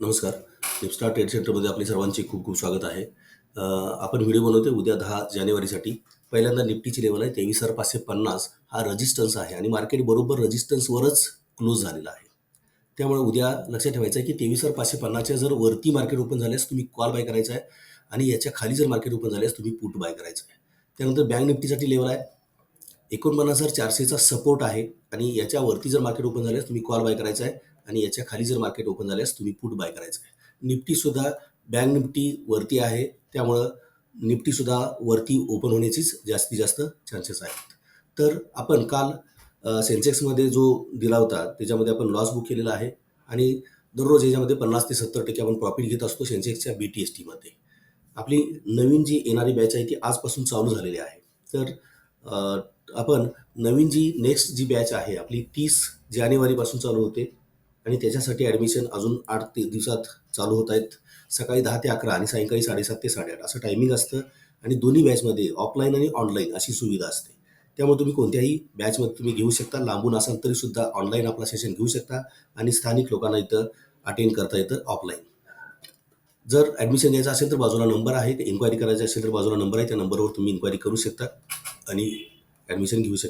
नमस्कार. लिपस्टार ट्रेड सेंटरमध्ये आपले सर्वांचे खूप खूप स्वागत आहे. आपण व्हिडिओ बनवतोय उद्या दहा जानेवारीसाठी. पहिल्यांदा निफ्टीची लेवल आहे तेवीस हजार पाचशे पन्नास हा रजिस्टन्स आहे आणि मार्केट बरोबर रजिस्टन्सवरच क्लोज झालेला आहे. त्यामुळे उद्या लक्षात ठेवायचं आहे की तेवीस हजार पाचशे पन्नासच्या जर वरती मार्केट ओपन झाल्यास तुम्ही कॉल बाय करायचा आहे आणि याच्या खाली जर मार्केट ओपन झाल्यास तुम्ही पुट बाय करायचं आहे त्यानंतर बँक निफ्टीसाठी लेवल आहे एकोणपन्नास हजार चारशेचा सपोर्ट आहे. आणि याच्या वरती जर मार्केट ओपन झाल्यास तुम्ही कॉल बाय करायचा आहे. आणि याच्या खाली जर मार्केट ओपन झाल्यास तुम्ही पुट बाय करायचं आहे. निफ्टीसुद्धा बँक निफ्टी वरती आहे. त्यामुळं निफ्टीसुद्धा वरती ओपन होण्याचीच जास्तीत जास्त चान्सेस आहेत. तर आपण काल सेन्सेक्समध्ये जो दिला होता त्याच्यामध्ये आपण लॉस बुक केलेला आहे. आणि दररोज याच्यामध्ये पन्नास ते सत्तर टक्के आपण प्रॉफिट घेत असतो सेन्सेक्सच्या बी टी एस टीमध्ये आपली नवीन जी येणारी बॅच आहे ती आजपासून चालू झालेली आहे. तर आपण नवीन जी नेक्स्ट जी बॅच आहे आपली तीस जानेवारीपासून चालू होते. आणि त्याच्यासाठी ॲडमिशन अजून आठ ते दिवसात चालू होत आहेत. सकाळी दहा ते अकरा आणि सायंकाळी साडेसात ते साडेआठ असं टायमिंग असतं. आणि दोन्ही बॅचमध्ये ऑफलाईन आणि ऑनलाईन अशी सुविधा असते. त्यामुळे तुम्ही कोणत्याही बॅचमध्ये तुम्ही घेऊ शकता. लांबून असाल तरीसुद्धा ऑनलाईन आपला सेशन घेऊ शकता. आणि स्थानिक लोकांना इथं अटेंड करता येतं ऑफलाईन जर ॲडमिशन घ्यायचं असेल तर बाजूला नंबर आहे. इन्क्वायरी करायची असेल तर बाजूला नंबर आहे. त्या नंबरवर तुम्ही इन्क्वायरी करू शकता. आणि ॲडमिशन घेऊ शकता.